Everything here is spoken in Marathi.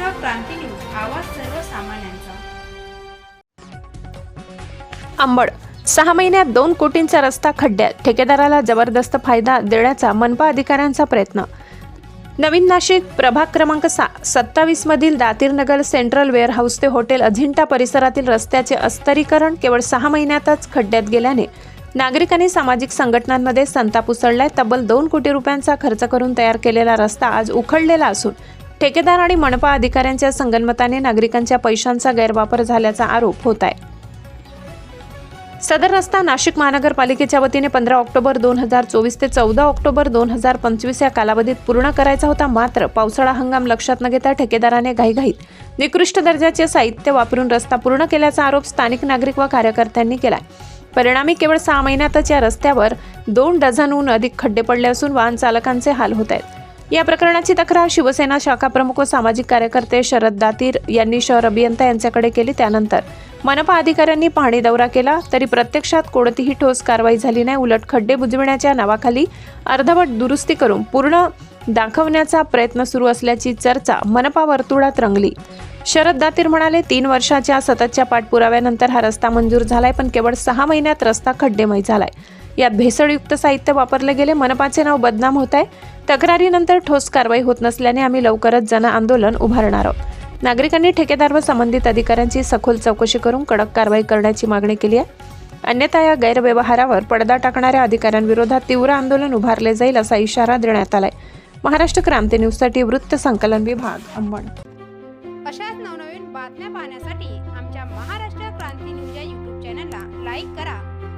क्रांती न्यूज आवाज सर्वसामान्यांचा. अंबड सहा महिन्यात दोन कोटींचा रस्ता खड्ड्यात ठेकेदाराला जबरदस्त फायदा देण्याचा मनपा अधिकाऱ्यांचा प्रयत्न. नवीन नाशिक प्रभाग क्रमांक सा सत्तावीसमधील दातीरनगर सेंट्रल वेअरहाऊस ते हॉटेल अजिंठा परिसरातील रस्त्याचे अस्तरीकरण केवळ सहा महिन्यातच खड्ड्यात गेल्याने नागरिकांनी सामाजिक संघटनांमध्ये संताप उसळलाय. तब्बल दोन कोटी रुपयांचा खर्च करून तयार केलेला रस्ता आज उखडलेला असून ठेकेदार आणि मनपा अधिकाऱ्यांच्या संगनमताने नागरिकांच्या पैशांचा गैरवापर झाल्याचा आरोप होत आहे. सदर रस्ता नाशिक महानगरपालिकेच्या वतीने पंधरा ऑक्टोबर दोन हजार चोवीस ते चौदा ऑक्टोबर दोन हजार पंचवीस या कालावधीत पूर्ण करायचा होता. मात्र पावसाळा हंगाम लक्षात न घेता ठेकेदाराने घाईघाईत निकृष्ट दर्जाचे साहित्य वापरून रस्ता पूर्ण केल्याचा आरोप स्थानिक नागरिक व कार्यकर्त्यांनी केला परिणामी केवळ सहा महिन्यातच या रस्त्यावर दोन डझनहून अधिक खड्डे पडले असून वाहन चालकांचे हाल होत आहेत. या प्रकरणाची तक्रार शिवसेना शाखा प्रमुख व सामाजिक कार्यकर्ते शरद दातीर यांनी शहर अभियंता यांच्याकडे केली. त्यानंतर मनपा अधिकाऱ्यांनी पाहणी दौरा केला तरी प्रत्यक्षात कोणतीही ठोस कारवाई झाली नाही. उलट खड्डे बुजविण्याच्या नावाखाली अर्धवट दुरुस्ती करून पूर्ण दाखवण्याचा प्रयत्न सुरू असल्याची चर्चा मनपा वर्तुळात रंगली. शरद दातीर म्हणाले तीन वर्षाच्या सततच्या पाठपुराव्यानंतर हा रस्ता मंजूर झालाय पण केवळ सहा महिन्यात रस्ता खड्डेमय झालाय. यात भेसळयुक्त साहित्य वापरले गेले. मनपाचे नाव बदनाम होत आहे. तक्रारीनंतर ठोस कारवाई होत नसल्याने आम्ही लवकरच जन आंदोलन उभारणार आहोत. नागरिकांनी ठेकेदार व संबंधित अधिकाऱ्यांची सखोल चौकशी करून कडक कारवाई करण्याची मागणी केली आहे. अन्यथा या गैरव्यवहारावर पडदा टाकणाऱ्या अधिकाऱ्यांविरोधात तीव्र आंदोलन उभारले जाईल असा इशारा देण्यात आलाय. महाराष्ट्र क्रांती न्यूजसाठी वृत्त संकलन विभाग अंबड. अशाच नवनवीन बातम्या पाहण्यासाठी आमच्या महाराष्ट्र क्रांती न्यूज या यूट्यूब चॅनलला लाईक करा.